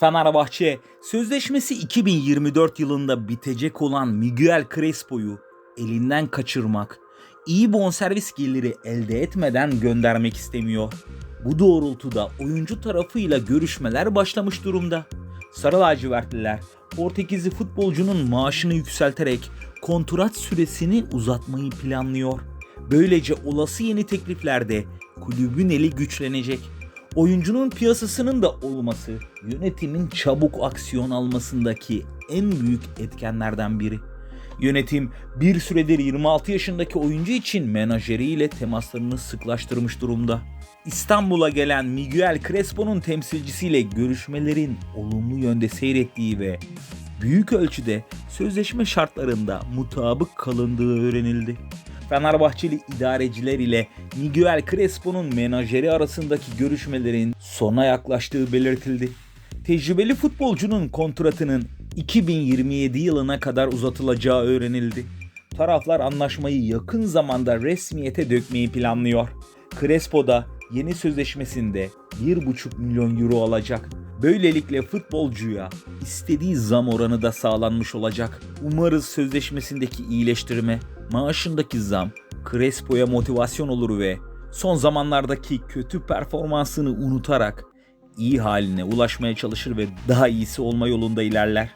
Fenerbahçe sözleşmesi 2024 yılında bitecek olan Miguel Crespo'yu elinden kaçırmak, iyi bonservis geliri elde etmeden göndermek istemiyor. Bu doğrultuda oyuncu tarafıyla görüşmeler başlamış durumda. Sarı lacivertliler Portekizli futbolcunun maaşını yükselterek kontrat süresini uzatmayı planlıyor. Böylece olası yeni tekliflerde kulübün eli güçlenecek. Oyuncunun piyasasının da olması yönetimin çabuk aksiyon almasındaki en büyük etkenlerden biri. Yönetim bir süredir 26 yaşındaki oyuncu için menajeriyle temaslarını sıklaştırmış durumda. İstanbul'a gelen Miguel Crespo'nun temsilcisiyle görüşmelerin olumlu yönde seyrettiği ve büyük ölçüde sözleşme şartlarında mutabık kalındığı öğrenildi. Fenerbahçeli idareciler ile Miguel Crespo'nun menajeri arasındaki görüşmelerin sona yaklaştığı belirtildi. Tecrübeli futbolcunun kontratının 2027 yılına kadar uzatılacağı öğrenildi. Taraflar anlaşmayı yakın zamanda resmiyete dökmeyi planlıyor. Crespo da yeni sözleşmesinde 1,5 milyon euro alacak. Böylelikle futbolcuya istediği zam oranı da sağlanmış olacak. Umarız sözleşmesindeki iyileştirme, maaşındaki zam Crespo'ya motivasyon olur ve son zamanlardaki kötü performansını unutarak iyi haline ulaşmaya çalışır ve daha iyisi olma yolunda ilerler.